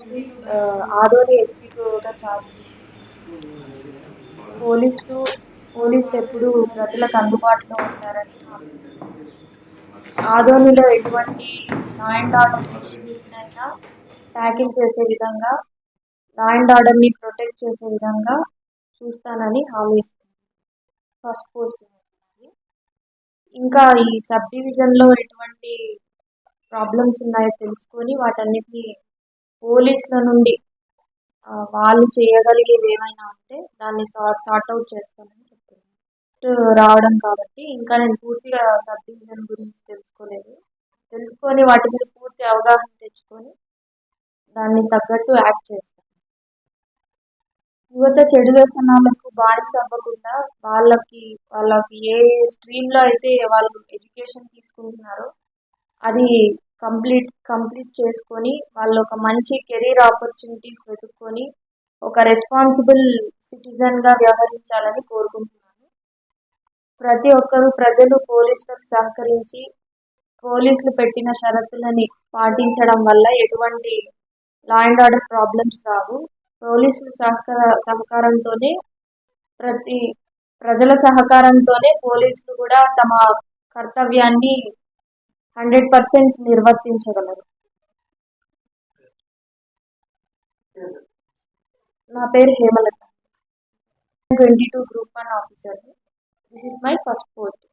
Mostly Adoni SP కూడా charge పోలీసులు పోలీసులు ఎప్పుడు ప్రజలకు అందుబాటులో ఉంటారని ఆదోనిలో ఎటువంటి లా అండ్ ఆర్డర్ ఇష్యూస్నైనా ట్యాకిల్ చేసే విధంగా లా అండ్ ఆర్డర్ని ప్రొటెక్ట్ చేసే విధంగా చూస్తానని హామీ ఇస్తుంది ఫస్ట్ పోస్ట్ ఇంకా ఈ సబ్ డివిజన్లో ఎటువంటి ప్రాబ్లమ్స్ ఉన్నాయో తెలుసుకొని వాటన్నిటిని పోలీసుల నుండి వాళ్ళు చేయగలిగేవి ఏమైనా ఉంటే దాన్ని సార్ట్ సార్ట్ అవుట్ చేస్తానని చెప్తున్నాను రావడం కాబట్టి ఇంకా నేను పూర్తిగా సబ్ డివిజన్ గురించి తెలుసుకోలేదు. తెలుసుకొని వాటి మీద పూర్తి అవగాహన తెచ్చుకొని దాన్ని తగ్గట్టు యాక్ట్ చేస్తాను. యువత చెడు వ్యసనాలకు బానిస అవ్వకుండా వాళ్ళకి వాళ్ళకి ఏ స్ట్రీమ్లో అయితే వాళ్ళు ఎడ్యుకేషన్ తీసుకుంటున్నారో అది కంప్లీట్ కంప్లీట్ చేసుకొని వాళ్ళు ఒక మంచి కెరీర్ ఆపర్చునిటీస్ వెతుక్కొని ఒక రెస్పాన్సిబుల్ సిటిజన్గా వ్యవహరించాలని కోరుకుంటున్నాను. ప్రతి ఒక్కరూ ప్రజలు పోలీసులకు సహకరించి పోలీసులు పెట్టిన షరతులని పాటించడం వల్ల ఎటువంటి లా అండ్ ఆర్డర్ ప్రాబ్లమ్స్ రావు. పోలీసుల సహకార సహకారంతోనే ప్రతి ప్రజల సహకారంతోనే పోలీసులు కూడా తమ కర్తవ్యాన్ని హండ్రెడ్ పర్సెంట్ నిర్వర్తించగలరు. నా పేరు Hemalatha. Twenty two group one officer this is my first post